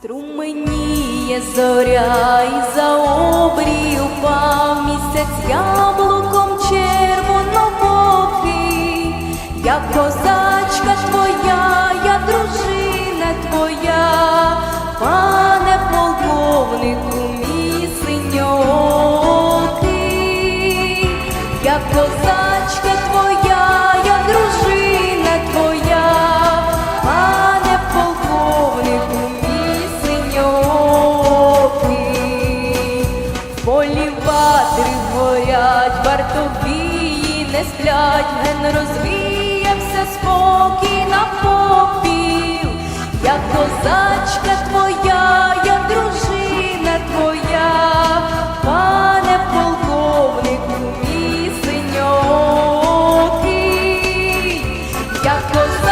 Струменіє зоря і за обрій упав місяць яблуком червонобокий. Я козачка твоя, я дружина твоя, пане полковнику мій синьокий. Я козачка Поліватри горять, вартові не сплять, ген розвіявся спокій на попіл, як козачка твоя, я дружина твоя, пане полковнику мій як козачка.